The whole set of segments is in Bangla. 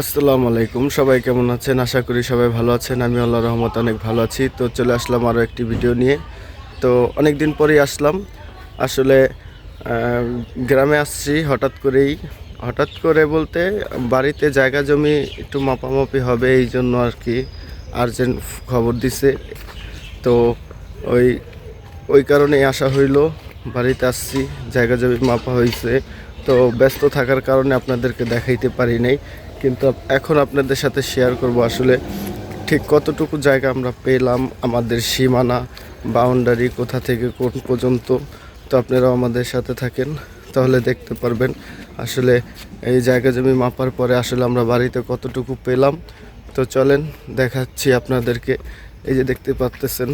আসসালামু আলাইকুম। সবাই কেমন আছেন? আশা করি সবাই ভালো আছেন। আমি আল্লাহ রহমত অনেক ভালো আছি। তো চলে আসলাম আরও একটি ভিডিও নিয়ে। তো অনেক দিন পরেই আসলাম। আসলে গ্রামে আসছি হঠাৎ করেই। হঠাৎ করে বলতে বাড়িতে জায়গা জমি একটু মাপামাপি হবে এই জন্য আর কি আর্জেন্ট খবর দিছে। তো ওই ওই কারণেই আসা হইল। বাড়িতে আসছি, জায়গা জমি মাপা হয়েছে তো ব্যস্ত থাকার কারণে আপনাদেরকে দেখাইতে পারি নাই। কিন্তু এখন আপনাদের সাথে শেয়ার করব আসলে ঠিক কতটুকু জায়গা আমরা পেলাম, আমাদের সীমানা বাউন্ডারি কোথা থেকে কোন পর্যন্ত। তো আপনারাও আমাদের সাথে থাকেন, তাহলে দেখতে পারবেন আসলে এই জায়গা জমি মাপার পরে আসলে আমরা বাড়িতে কতটুকু পেলাম। তো চলেন দেখাচ্ছি আপনাদেরকে, এই যে দেখতে পাচ্তেছেন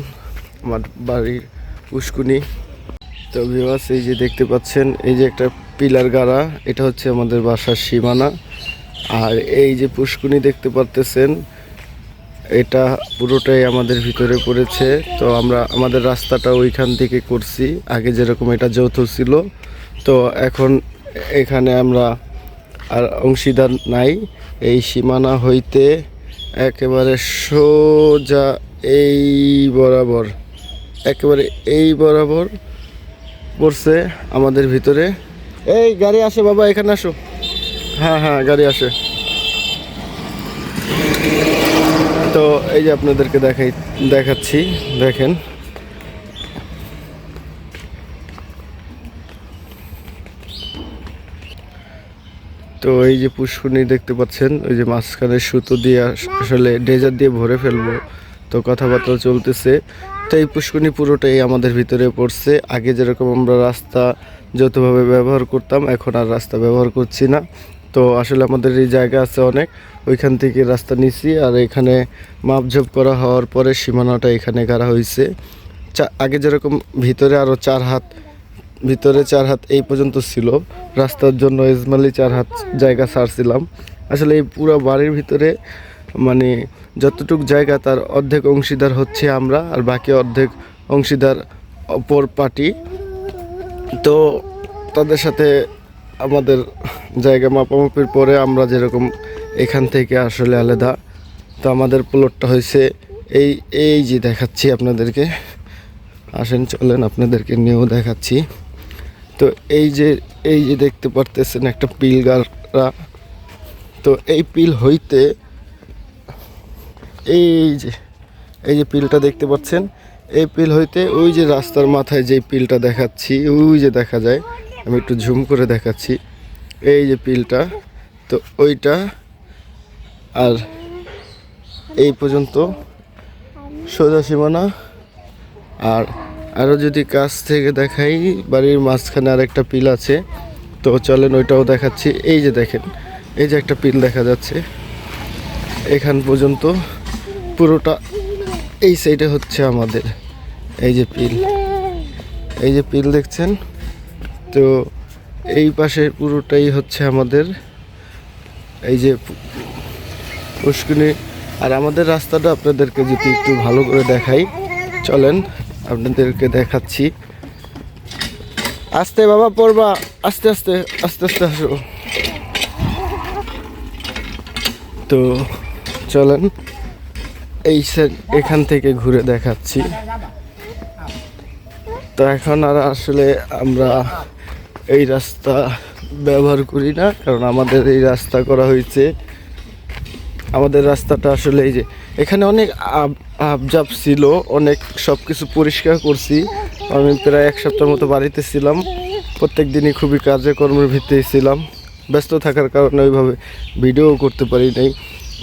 আমার বাড়ির উস্কুনি। তো ভিউয়ার্স এই যে দেখতে পাচ্ছেন, এই যে একটা পিলার গাড়া, এটা হচ্ছে আমাদের বাসার সীমানা। আর এই যে পুষ্কুনি দেখতে পারতেছেন, এটা পুরোটাই আমাদের ভিতরে পড়েছে। তো আমরা আমাদের রাস্তাটা ওইখান থেকে করছি। আগে যেরকম এটা যৌথ ছিল, তো এখন এখানে আমরা আর অংশীদার নাই। এই সীমানা হইতে একেবারে সোজা এই বরাবর, একেবারে এই বরাবর পড়ছে আমাদের ভিতরে। এই, গাড়ি আসে বাবা, এখানে আসো। হ্যাঁ হ্যাঁ গাড়ি আসে তো এই যে আপনাদেরকে দেখাই, দেখাচ্ছি, দেখেন। তো এই যে পুষ্করণী দেখতে পাচ্ছেন, ওই যে মাঝখানে সুতো দিয়ে আসলে ডেজার দিয়ে ভরে ফেলব। তো কথাবার্তা চলতেছে। তো এই পুষ্করণী পুরোটাই আমাদের ভিতরে পড়ছে। আগে যেরকম আমরা রাস্তা যতভাবে ব্যবহার করতাম, এখন আর রাস্তা ব্যবহার করছি না। তো আসলে আমাদের এই জায়গা আছে অনেক। ওইখান থেকে রাস্তা নিছি আর এখানে মাপঝোপ করা হওয়ার পরে সীমানাটা এখানে গাড়া হয়েছে আগে যেরকম ভিতরে আরও চার হাত, ভিতরে চার হাত এই পর্যন্ত ছিল। রাস্তার জন্য ইসমালি চার হাত জায়গা ছাড়ছিলাম। আসলে এই পুরো বাড়ির ভিতরে মানে যতটুক জায়গা তার অর্ধেক অংশীদার হচ্ছে আমরা আর বাকি অর্ধেক অংশীদার অপর পার্টি। তো তাদের সাথে আমাদের জায়গা মাপামাপির পরে আমরা যেরকম এখান থেকে আসলে আলাদা, তো আমাদের প্লটটা হয়েছে এই এই যে দেখাচ্ছি আপনাদেরকে। আসেন, চলেন আপনাদেরকে নিয়েও দেখাচ্ছি। তো এই যে এই যে দেখতে পারতেছেন একটা পিল গাড়া। তো এই পিল হইতে এই যে এই যে পিলটা দেখতে পাচ্ছেন? এই পিল হইতে ওই যে রাস্তার মাথায় যে পিলটা দেখাচ্ছি, ওই যে দেখা যায়। আমি একটু ঝুম করে দেখাচ্ছি। এই যে পিলটা, তো ওইটা আর এই পর্যন্ত সোজা সীমানা। আর আরও যদি কাছ থেকে দেখাই, বাড়ির মাঝখানে আর একটা পিল আছে, তো চলেন ওইটাও দেখাচ্ছি। এই যে দেখেন, এই যে একটা পিল দেখা যাচ্ছে। এখান পর্যন্ত পুরোটা এই সাইডে হচ্ছে আমাদের। এই যে পিল, এই যে পিল দেখছেন? তো এই পাশে পুরোটাই হচ্ছে আমাদের এই যে পুষ্কিনি আর আমাদের রাস্তাটা আপনাদেরকে যদি একটু ভালো করে দেখাই, চলেন আপনাদেরকে দেখাচ্ছি। আস্তে বাবা, পড়বা। আস্তে আস্তে আস্তে আস্তে আসো। তো চলেন, এই এখান থেকে ঘুরে দেখাচ্ছি। তো এখন আর আসলে আমরা এই রাস্তা ব্যবহার করি না, কারণ আমাদের এই রাস্তা করা হয়েছে। আমাদের রাস্তাটা আসলে এই যে, এখানে অনেক আব, আবজাব ছিল, অনেক সব কিছু পরিষ্কার করছি। আমি প্রায় এক সপ্তাহ মতো বাড়িতে ছিলাম। প্রত্যেক দিনই খুবই কাজে ভিত্তিতে ছিলাম। ব্যস্ত থাকার কারণে ওইভাবে ভিডিও করতে পারি নাই।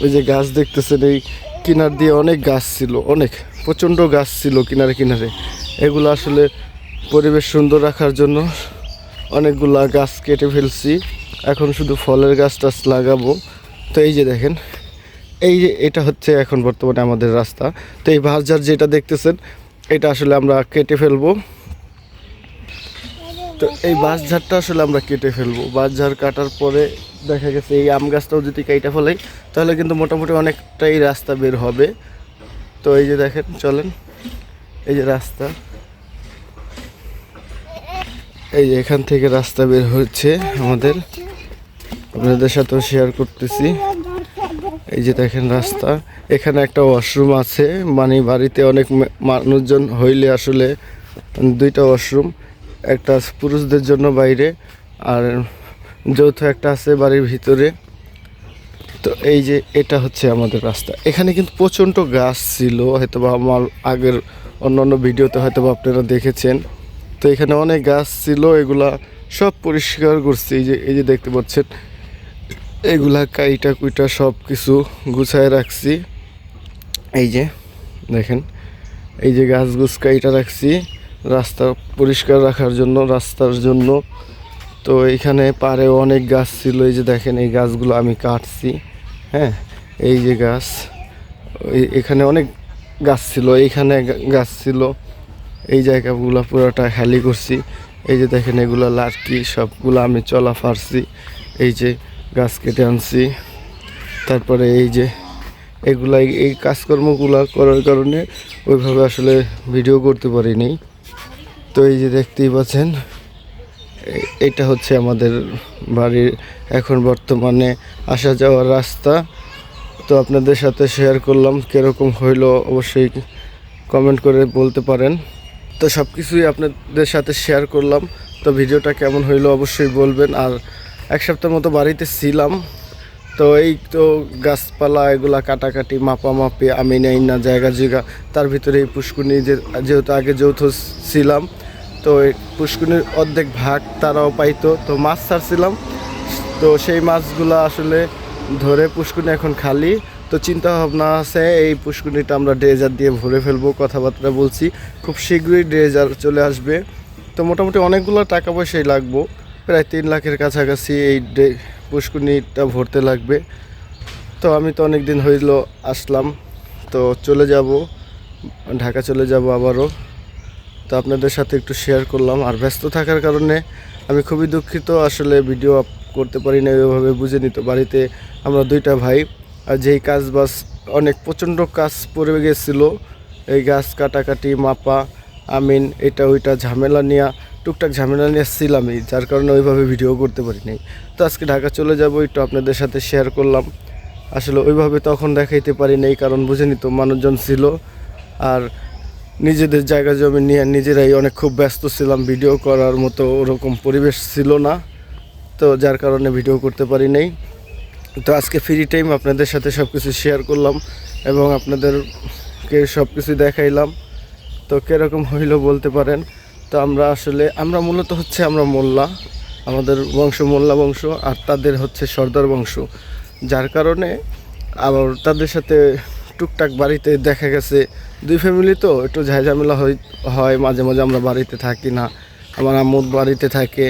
ওই যে গাছ দেখতেছেন, এই কিনার দিয়ে অনেক গাছ ছিল, অনেক, প্রচণ্ড গাছ ছিল কিনারে কিনারে। এগুলো আসলে পরিবেশ সুন্দর রাখার জন্য অনেকগুলা গাছ কেটে ফেলছি। এখন শুধু ফলের গাছ টাছ লাগাবো। তো এই যে দেখেন, এই যে এটা হচ্ছে এখন বর্তমানে আমাদের রাস্তা। তো এই বাজার যেটা দেখতেছেন, এটা আসলে আমরা কেটে ফেলব। তো এই বাঁশঝাড়টা আসলে আমরা কেটে ফেলব। বাঁশঝাড় কাটার পরে দেখা গেছে এই আম গাছটাও যদি কেটে ফেলাই, তাহলে কিন্তু মোটামুটি অনেকটাই রাস্তা বের হবে। তো এই যে দেখেন, চলেন। এই যে রাস্তা। এই এখান থেকে রাস্তা বের হচ্ছে আমাদের। আপনাদের সাথেও শেয়ার করতেছি। এই যে দেখেন রাস্তা। এখানে একটা ওয়াশরুম আছে। মানে বাড়িতে অনেক মানুষজন হইলে আসলে দুইটা ওয়াশরুম একটা পুরুষদের জন্য বাইরে আর যৌথ একটা আছে বাড়ির ভিতরে। তো এই যে এটা হচ্ছে আমাদের রাস্তা। এখানে কিন্তু প্রচণ্ড গাছ ছিল। হয়তো বা আমার আগের অন্য অন্য ভিডিওতে হয়তো বা আপনারা দেখেছেন। তো এখানে অনেক গাছ ছিল, এগুলা সব পরিষ্কার করছি। এই যে এই যে দেখতে পাচ্ছেন, এগুলা কাইটা কুইটা সব কিছু গুছায় রাখছি। এই যে, দেখেন, এই যে গাছ গুছ কাইটা রাখছি, রাস্তা পরিষ্কার রাখার জন্য, রাস্তার জন্য। তো এখানে পারে অনেক গাছ ছিল, এই যে দেখেন, এই গাছগুলো আমি কাটছি হ্যাঁ? এই যে গাছ এখানে অনেক গাছ ছিল, এইখানে গাছ ছিল। এই জায়গাগুলো পুরোটা খালি করছি। এই যে দেখেন এগুলো লাটকি সবগুলো আমি চলা ফারছি। এই যে গাছ কেটে আনছি। তারপরে এই যে এগুলা, এই কাজকর্মগুলো করার কারণে ওইভাবে আসলে ভিডিও করতে পারিনি। তো এই যে দেখতেই পাচ্ছেন এটা হচ্ছে আমাদের বাড়ির এখন বর্তমানে আসা যাওয়ার রাস্তা। তো আপনাদের সাথে শেয়ার করলাম, কীরকম হইল অবশ্যই কমেন্ট করে বলতে পারেন। তো সব কিছুই আপনাদের সাথে শেয়ার করলাম। তো ভিডিওটা কেমন হইল অবশ্যই বলবেন। আর এক সপ্তাহ মতো বাড়িতে ছিলাম। তো এই তো গাছপালা এগুলা কাটাকাটি, মাপামাপি, আমি নেই না, জায়গা জায়গা। তার ভিতরে এই পুষ্কুনি যে, যেহেতু আগে যৌথ ছিলাম, তো এই পুষ্কুনির অর্ধেক ভাগ তারাও পাইতো। তো মাছ ছাড়ছিলাম। তো সেই মাছগুলো আসলে ধরে পুষ্কুনি এখন খালি। তো চিন্তা ভাবনা আছে, এই পুষ্কুনিটা আমরা ড্রেজার দিয়ে ভরে ফেলব, কথাবার্তা বলছি। খুব শীঘ্রই ড্রেজার চলে আসবে। তো মোটামুটি অনেকগুলো টাকা পয়সাই লাগবো। প্রায় তিন লাখের কাছাকাছি এই পুষ্কুনিটা ভরতে লাগবে। তো আমি তো অনেক দিন হইল আসলাম, তো চলে যাব, ঢাকা চলে যাব আবারও। তো আপনাদের সাথে একটু শেয়ার করলাম। আর ব্যস্ত থাকার কারণে আমি খুবই দুঃখিত, আসলে ভিডিও করতে পারি না ওইভাবে, বুঝে নিত বাড়িতে আমরা দুইটা ভাই। যেই কাজ বাস, অনেক প্রচণ্ড কাজ পড়ে গেছিল। এই গাছ কাটাকাটি, মাপা, আমিন, এটা ওইটা ঝামেলা নিয়ে, টুকটাক ঝামেলা নিয়ে ছিলামই, যার কারণে ওইভাবে ভিডিও করতে পারি নাই তো আজকে ঢাকা চলে যাব, একটু আপনাদের সাথে শেয়ার করলাম। আসলে ওইভাবে তখন দেখাইতে পারি নাই কারণ বুঝে তো মানুষজন ছিল। আর নিজেদের জায়গা জমি নিয়ে নিজেরাই অনেক খুব ব্যস্ত ছিলাম, ভিডিও করার মতো ওরকম পরিবেশ ছিল না। তো যার কারণে ভিডিও করতে পারি নাই তো আজকে ফ্রি টাইম আপনাদের সাথে সব কিছু শেয়ার করলাম এবং আপনাদেরকে সব কিছু দেখাইলাম। তো কীরকম হইল বলতে পারেন? তো আমরা আসলে, আমরা মূলত হচ্ছে আমরা মোল্লা, আমাদের বংশ মোল্লা বংশ আর তাদের হচ্ছে সর্দার বংশ। যার কারণে আবার তাদের সাথে টুকটাক বাড়িতে দেখা গেছে। দুই ফ্যামিলি তো, একটু ঝামেলা হয়, মাঝে মাঝে আমরা বাড়িতে থাকি না। আমার আম্মু বাড়িতে থাকে,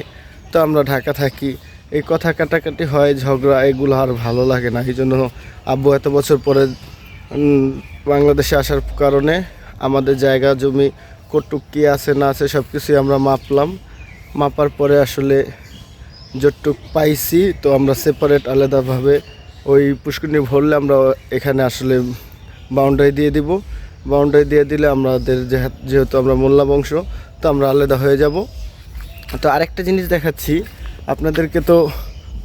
তো আমরা ঢাকা থাকি। এই কথা কাটাকাটি হয়, ঝগড়া, এগুলো আর ভালো লাগে না। এই জন্য আব্বু এত বছর পরে বাংলাদেশে আসার কারণে আমাদের জায়গা, জমি, কটুক কী আছে, না আছে সব কিছুই আমরা মাপলাম। মাপার পরে আসলে যতটুক পাইছি, তো আমরা সেপারেট আলাদাভাবে ওই পুষ্করিণী ভরলে আমরা এখানে আসলে বাউন্ডারি দিয়ে দিব। বাউন্ডারি দিয়ে দিলে আমাদের যেহে- যেহেতু আমরা মোল্লা বংশ, তো আমরা আলাদা হয়ে যাব। তো আরেকটা জিনিস দেখাচ্ছি আপনাদেরকে তো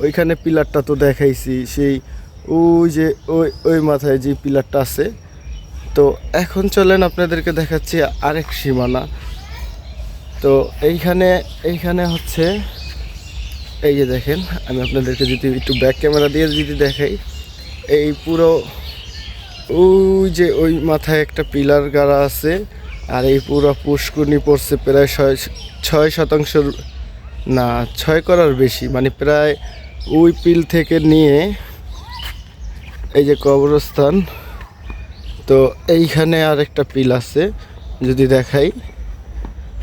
ওইখানে পিলারটা তো দেখাইছি, সেই ওই যে ওই ওই মাথায় যে পিলারটা আছে। তো এখন চলেন আপনাদেরকে দেখাচ্ছি আরেক সীমানা। তো এইখানে এইখানে হচ্ছে, এই যে দেখেন, আমি আপনাদেরকে যদি একটু ব্যাক ক্যামেরা দিয়ে যদি দেখাই, এই পুরো ওই যে ওই মাথায় একটা পিলার গাড়া আছে, আর এই পুরো পুষ্করণী পড়ছে প্রায় ছয় ছয় শতাংশ না, ছয় করার বেশি। মানে প্রায় ওই পিল থেকে নিয়ে এই যে কবরস্থান, তো এইখানে আর একটা পিল আছে, যদি দেখাই।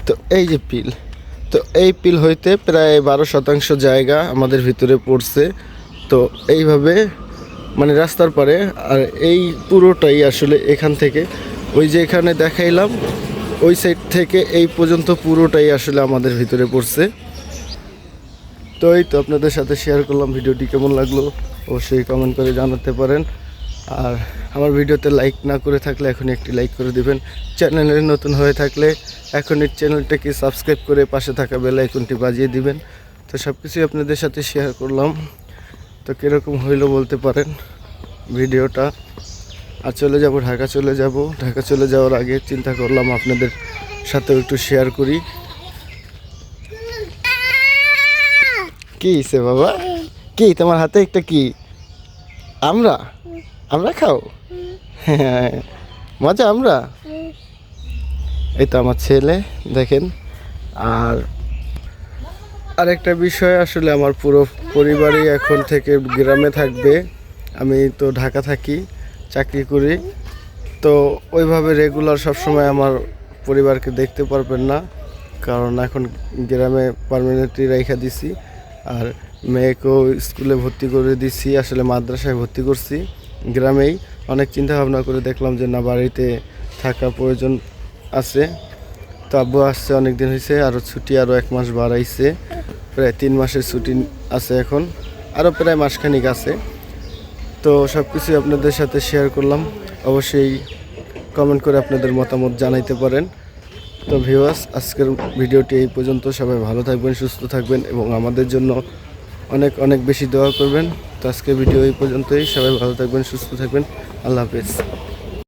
তো এই যে পিল। তো এই পিল হইতে প্রায় বারো শতাংশ জায়গা আমাদের ভিতরে পড়ছে। তো এইভাবে মানে রাস্তার পরে, আর এই পুরোটাই আসলে এখান থেকে। ওই যে এখানে দেখাইলাম, ওই সাইড থেকে এই পর্যন্ত পুরোটাই আসলে আমাদের ভিতরে পড়ছে। তো এই তো আপনাদের সাথে শেয়ার করলাম ভিডিওটি কেমন লাগল, অবশ্যই কমেন্ট করে জানাতে পারেন। আর আমার ভিডিওতে লাইক না করে থাকলে এখনই একটি লাইক করে দিবেন। চ্যানেলে নতুন হয়ে থাকলে এখনই চ্যানেলটাকে সাবস্ক্রাইব করে পাশে থাকা বেল আইকনটি বাজিয়ে দিবেন। তো সব কিছুই আপনাদের সাথে শেয়ার করলাম। তো কীরকম হইল বলতে পারেন ভিডিওটা। আর চলে যাব, ঢাকা চলে যাব। ঢাকা চলে যাওয়ার আগে চিন্তা করলাম আপনাদের সাথেও একটু শেয়ার করি। কি সে বাবা? কি, তোমার হাতে একটা কি? আমরা? আমরা খাও? হ্যাঁ মজা আমরা? এই তো আমার ছেলে, দেখেন। আর আরেকটা বিষয় আসলে আমার পুরো পরিবারই এখন থেকে গ্রামে থাকবে। আমি তো ঢাকা থাকি, চাকরি করি। তো ওইভাবে রেগুলার সবসময় আমার পরিবারকে দেখতে পারবেন না। কারণ এখন গ্রামে পারমানেন্টলি রেখা দিছি। আর মেয়েকেও স্কুলে ভর্তি করে দিছি, আসলে মাদ্রাসায় ভর্তি করছি গ্রামেই। অনেক চিন্তা ভাবনা করে দেখলাম যে না, বাড়িতে থাকা প্রয়োজন আছে। তো আব্বু আসছে অনেক দিন হয়েছে আরও ছুটি আরও এক মাস বাড়াইছে। প্রায় তিন মাসের ছুটি আছে এখন আরও প্রায় মাসখানিক আছে। তো সব কিছুই আপনাদের সাথে শেয়ার করলাম। অবশ্যই কমেন্ট করে আপনাদের মতামত জানাইতে পারেন। তো ভিউয়ার্স, আজকের ভিডিওটি এই পর্যন্ত। সবাই ভালো থাকবেন, সুস্থ থাকবেন এবং আমাদের জন্য অনেক অনেক বেশি দোয়া করবেন। তো আজকের ভিডিও এই পর্যন্তই। সবাই ভালো থাকবেন, সুস্থ থাকবেন। আল্লাহ হাফেজ।